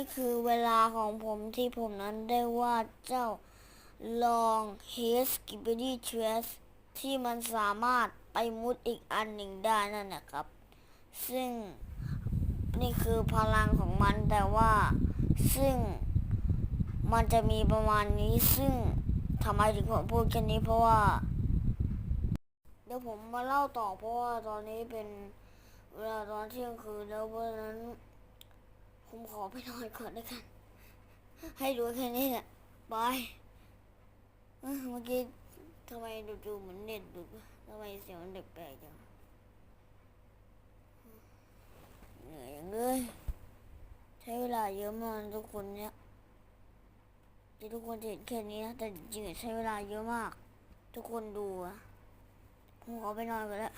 นี่คือเวลาของผมที่ผมนั้นได้วาดเจ้าลองเฮสกิบดี้เทสที่มันสามารถไปมุดอีกอันหนึ่งได้นั่นนะครับ ซึ่งนี่คือพลังของมันแต่ว่าซึ่งมันจะมีประมาณนี้ซึ่งทำไมถึงผมพูดแค่นี้เพราะว่า เดี๋ยวผมมาเล่าต่อเพราะว่าตอนนี้เป็นเวลาตอนเที่ยงคืนแล้วเพราะนั้น ผมขอไปนอนก่อนแล้วกัน ให้ดูแค่นี้แหละบายเมื่อกี้ทำไมดูๆเหมือนเน็ตดุวะทำไมเสียงมันแปลกๆจังเหนื่อยจังเลยใช้เวลาเยอะมากทุกคนเนี่ยที่ทุกคนเห็นแค่นี้นะแต่จริงๆใช้เวลาเยอะมาก ทุกคนดูอะผมขอไปนอนก่อนแล้ว